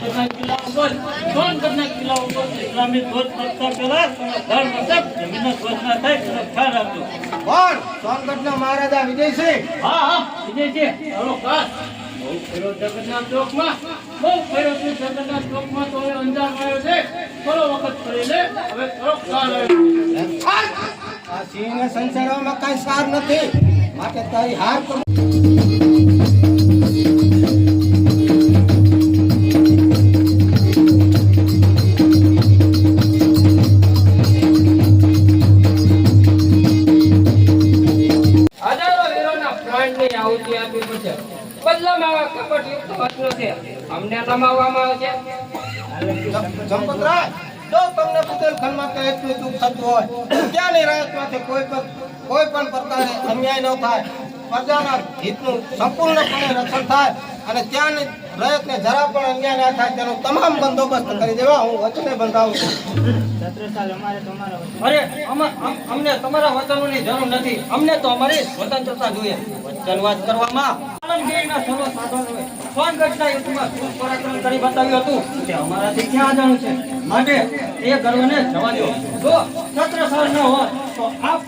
સોનગઢના કિલ્લા ઉપર સોનગઢના કિલ્લા ઉપર ઇસ્લામી ધ્વજ ફરકતા પહેલા ધર્મ સબ જમીનનો ધ્વજ ના થાય તેનો ખ્યાલ રાખજો કોણ સોનગઢના મહારાજા વિજયસિંહ. હા હા વિજય છે ચાલો બહુ ફેરો જગન્નાથ ચોકમાં બહુ ફેરો છે જગન્નાથ ચોકમાં તો હવે અંજામ આવ્યો છે. થોડો વખત ફરી લે હવે થોડો કાલ આવ્યો આ સિંહને સંસારવામાં કાંઈ સાર નથી. માટે તારી હાર પર કપટયુક્ત અમને રમાવવામાં આવે છે જો તમને બુદેલખંડમાં કે એટલું દુઃખ થતું હોય ત્યાંની રાહતમાંથી કોઈ પણ કોઈ પણ પ્રકારે અન્યાય ન થાય પ્રજાના હિતનું સંપૂર્ણપણે રક્ષણ થાય અને ત્યાંની રયતને જરા પણ અન્યાય થાય તેનો તમામ બંદોબસ્ત કરી દેવા હું વચને બંધાવું છું અમને તમારા વચનોની જરૂર નથી. અમને તો અમારી સ્વતંત્રતા જોઈએ. વચનવાદ કરવામાં બતાવ્યું હતું તે ક્યાં જાણું છે. માટે એ ગર્વને જવા દો જો સર ન હોય, તો આપ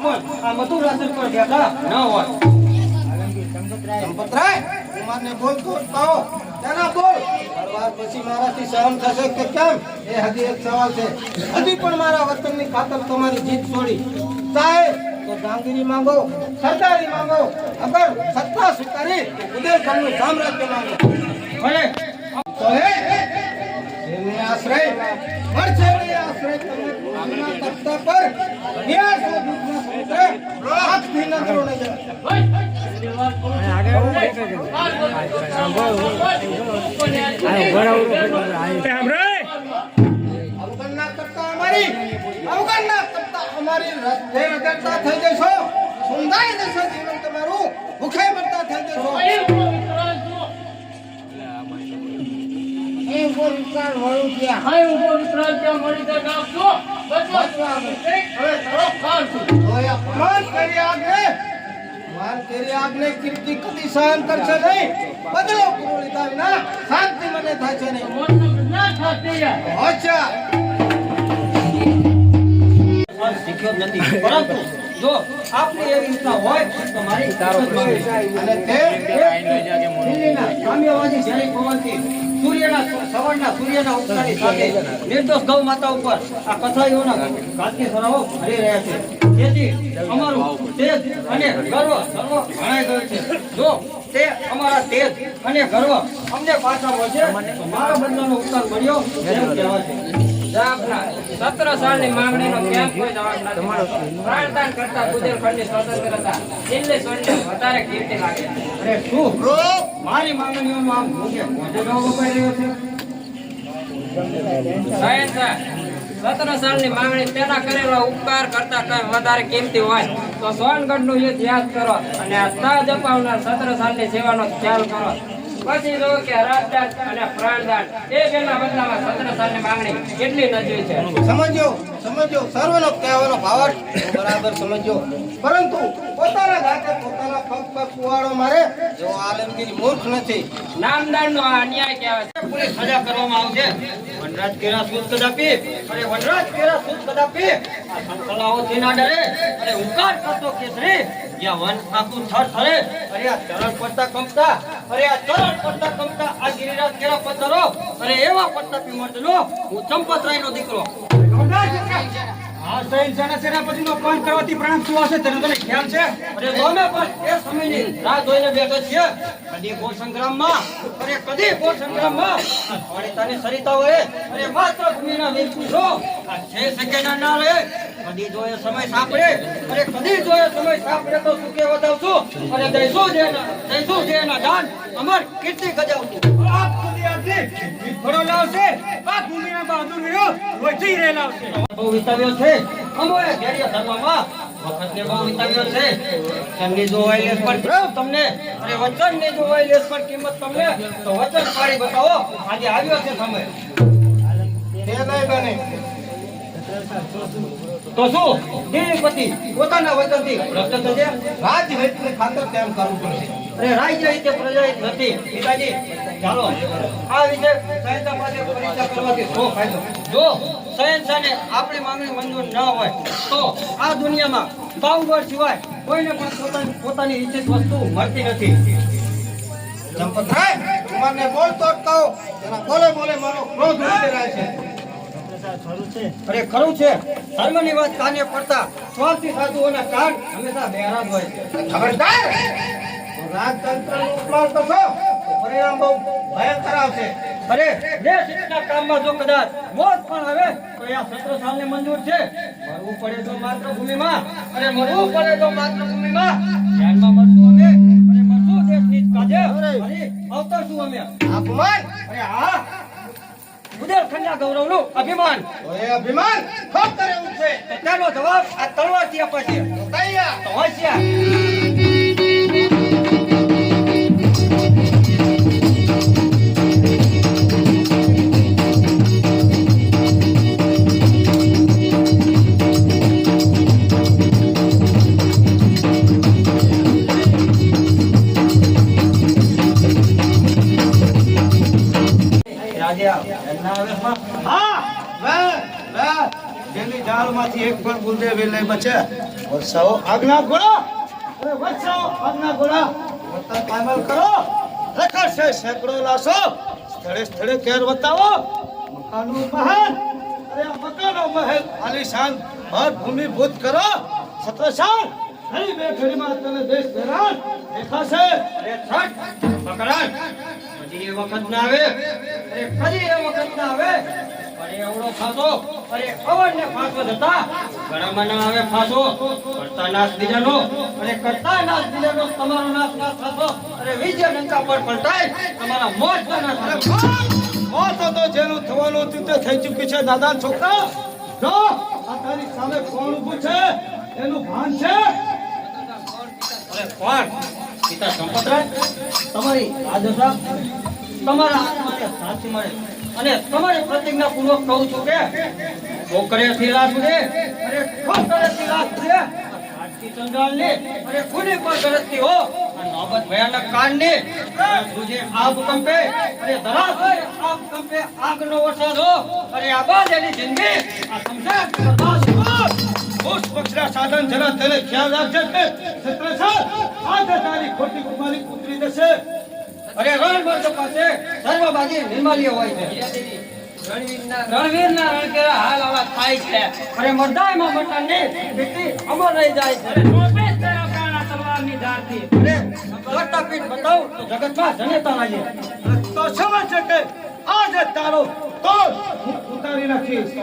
આ મથુરાસન પર બેઠા ન હોય. ચંપતરાય કુમારને બોલ તો તલવાર પછી મારાથી સહન થશે કે કેમ? એ હજી એક સવાલ છે. હજી પણ મારા વતનની ખાતર તમારી જીત છોડી. ચાહે તો જાંગીરી માંગો સરદારી માંગો અગર સત્તા સ્વીકારી તો બુદેલખંડનું સામ્રાજ્ય માંગો અવગણના કરતા અમારી રસ્તે રગડતા થઈ જશો. સુંદાઈ જશે જીવન તમારું. ભૂખે મરતા થઈ જશો. તોય. અપમાન કરી આગે માન કરી આગને કીર્તિ કદી સહન કરશે નહીં. બદલો પૂરો લીધા વિના શાંતિ મને થાય છે નહીં. અચ્છા. પણ શીખ્યો નથી પરંતુ જો આપની એવી ઈચ્છા હોય તો મારી તારો અને તે સામ્યવાદી જૈન પવનથી સૂર્યના સવારના સૂર્યના ઉગતાની સાથે નિર્દોષ ગૌ માતા ઉપર આ કથાઈઓના ઘાતકી સરાવો ભરી રહ્યા છે. તેથી અમારું તેજ અને ગર્વ સર્વ ભણાઈ ગયું છે. જો તે અમારા તેજ અને ગર્વ અમને પાછા મળશે મારા બદલાનો ઉત્તર મળ્યો એમ કહેવાશે. જાપના સત્ર સાલની માંગણીનો ક્યાં કોઈ જવાબ નથી. પ્રાણદાન કરતા બુદેલખંડની સ્વતંત્રતા દિલ્હી છોડીને વધારે કીર્તિ લાગે. અરે શું? મારી માંગણીઓનો આમ ભોગે. ભોજે જવાબ અપાઈ રહ્યો છે? સહેનશાહ, સત્ર સાલની માંગણી તેના કરેલા ઉપકાર કરતા કઈ વધારે કિંમતી હોય તો સોનગઢનું યુદ્ધ યાદ કરો અને આ તાજ અપાવનાર સત્ર સાલની સેવાનો ખ્યાલ કરો. પછી જો કે રાજદાન અને પ્રાણદાન એ બેના બદલામાં સત્ર સાલની માંગણી કેટલી નજવી છે. સમજો સમજો સર્વનો કહેવાનો ભાવ બરાબર સમજો પરંતુ પોતાના જાતે પોતાના પગ પર કુવાડો મારે જો આલમગીર મૂર્ખ નથી. નામદાનનો આ અન્યાય કહેવાય છે. પૂરી સજા કરવામાં આવશે. વનરાજ કેરા સુદ કદાપી. અરે વનરાજ કેરા સુદ કદાપી. આ સંકલાઓથી ના ડરે. અરે હુંકાર કરતો કેસરી. જ્યાં વન આખું થર થરે અરે આ ચરણ પડતા કંપતા અરે આ ચરણ પડતા કંપતા આ ગિરિરાજ કેરા પથ્થરો અરે એવા પડતા મર્દનો હું ચંપતરાયનો દીકરો. આ સૈન સેના સેનાપતિનો અપમાન કરવાથી પ્રણામ શું હશે તેનો તને ખ્યાલ છે? અરે અમે પણ એ સમયની રાહ જોઈને બેઠો છીએ. કદી સંગ્રામમાં અરે કદી ગોળ સંગ્રામમાં અડતાની સરિતાઓએ અરે માત્ર ભૂમિના વીર પૂછો આ છે સકેના ના રહે કદી જો સમય સાંપડે અરે કદી જો સમય સાંપડે તો સુકે વધાવશું અરે દઈશું જે દઈશું જે એના દાન અમર કીર્તિ ગજાવશું આપ સુધી આથી ઘોડો લાવશે આ ભૂમિના બહાદુર વીરો રોજી રહે લાવશે. બહુ વિતાવ્યો છે. અમોએ ઘેરિયા ધર્મમાં વખતને બહુ વિતાવ્યો છે. લેસ પર તમને? અરે વચન ને જોવાય લેસ પર કિંમત તમને? તો વચન સારી બતાવો. આજે આવ્યો છે સમય. તે નહીં બને. તો શું? દેવીપતિ પોતાના વચનથી ભ્રષ્ટ થશે? રાજ હિતને ખાતર તેમ કરવું પડશે. અને રાજ્ય હિત પ્રજા હિત નથી. પિતાજી, ચાલો. આ વિશે સહાયતા પાસે પરીક્ષા કરવાથી શું ફાયદો? જો સહેનશાહને આપણી માંગણી મંજૂર ન હોય, તો આ દુનિયામાં પાવગઢ સિવાય કોઈને પણ પોતાની પોતાની ઈચ્છિત વસ્તુ મળતી નથી. ચંપતરાય બોલ બોલતો તેના બોલે બોલે મારો ક્રોધ ઉશ્કેરાય છે. અરે ખરું છે. ધર્મની વાત કાને પડતા? સ્વાર્થી સાધુઓના કાન હંમેશા બહેરા હોય છે. ખબરદાર! તો રાજતંત્રનું અપમાન કરશો પરિણામ બહુ ભયંકર આવશે. અરે દેશ કામમાં જો કદાચ મોત પણ આવે તો આ સત્ર સાલને મંજૂર છે. મરવું પડે તો માતૃભૂમિમાં અને મરવું પડે તો માતૃભૂમિમાં. ધ્યાનમાં મરશું અમે અને મરશું દેશની કાજે. અરે અવતરશું અમે. અપમાન! અરે હા. બુદેલખંડના ગૌરવનું અભિમાન. તો અભિમાન? ખોટ કરે છે તો તેનો જવાબ આ તલવારથી આપશે તો કૈયા તો હોશિયાર હા, લે લે. જેની જાળમાંથી એક પણ બુંદે વેલે બચે. વત્સાઓ આજ્ઞા ગોળા અરે વત્સાઓ આજ્ઞા ગોળા વતન પાયમાલ કરો. રખડશે સેંકડો લાશો. સ્થળે સ્થળે કેર બતાવો મકાનો મહેલ. અરે મકાનો મહેલ આલિશાન ભર ભૂમિભૂત કરો. સત્રશાન ઘડી બે ઘડીમાં તને દેશ ધરાન દેખાશે. પછી એ વખત ના આવે અરે ફરી એ વખત ના આવે. અરે એવડો ફાંસો અરે ખબર ને ફાંસો જતા. ગળામાં ના આવે ફાંસો કરતા નાશ બીજાનો. અરે કરતા નાશ બીજાનો તમારો નાશ ના ફાસો અરે વિજય લંકા પર પલટાય તમારા મોજ ના મોત! મોત તો જેનું થવાનું હતું તે થઈ ચૂક્યું છે દાદા છોકરા. જો આ તારી સામે કોણ ઊભું છે? એનું ભાન છે? અરે કોણ? પિતા સંપતરાય તમારી આ દશા તમારા સાચી મળે. અને તમારી પ્રતિજ્ઞા પૂર્વક કહું છું કે છોકરેથી લાશ ઉડે અરે છોકરેથી લાશ ઉડે. આજથી સંગાળની અરે ખૂની પર ગરજતી હો. આ નોબત ભયાનક કાંડની તુજે આ ભૂકંપે અરે ધરાશય આ ભૂકંપે આગનો વરસાદ હો. અરે આબાદ એની જિંદગી આ સમજાય બરબાદ. સાધન જરા તેને ખ્યાલ રાખજે કે છત્રસાલ આજે તારી ખોટી કુમારી પુત્રી જશે અરે રણમર્દ પાસે. સર્વબાજી નિર્માલ્ય હોય છે. રણવીરના રણકેરા હાલ આવા થાય છે. અરે મરદાયમાં મટાની દીકરી અમર રહી જાય છે. ટોપે જ તારા પ્રાણ તલવારની ધારથી. અરે પીઠ બતાવ તો જગતમાં જનેતા લાગે. તો સમજ છે કે આજે તારો તો ઉતારી નાખીશ. તો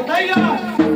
ઉઠાઈ જા.